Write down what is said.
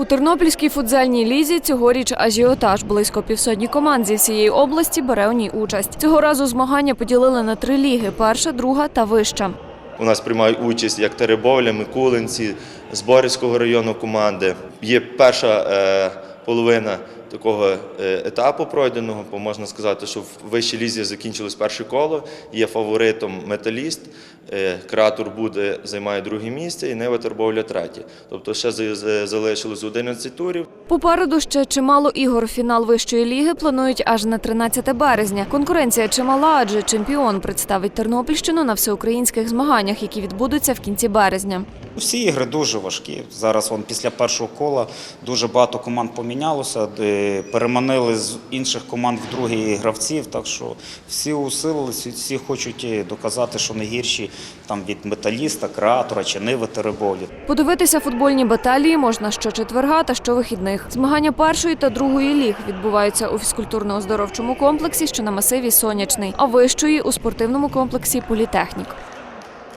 У Тернопільській футзальній лізі цьогоріч ажіотаж. Близько півсотні команд зі всієї області бере у ній участь. Цього разу змагання поділили на три ліги: перша, друга та вища. У нас приймають участь як Теребовля, Микулинці, Зборівського району команди. Є перша е, половина такого е, етапу пройденого, бо можна сказати, що в вищій лізі закінчилось перше коло. Є фаворитом металіст. Е, Креатор буде займає друге місце і Нива Тербовля третє. Тобто ще за- за- залишилось 11 турів. Попереду ще чимало ігор. Фінал вищої ліги планують аж на 13 березня. Конкуренція чимала, адже чемпіон представить Тернопільщину на всеукраїнських змаганнях, які відбудуться в кінці березня. Всі ігри дуже важкі. Зараз вон, після першого кола дуже багато команд помінялося, переманили з інших команд в другі гравців. Так що всі усилилися, всі хочуть доказати, що не гірші там, від металіста, креатора чи ниви теребовлі. Подивитися футбольні баталії можна щочетверга та щовихідних. Змагання першої та другої ліг відбуваються у фізкультурно-оздоровчому комплексі, що на масиві сонячний, а вищої у спортивному комплексі політехнік.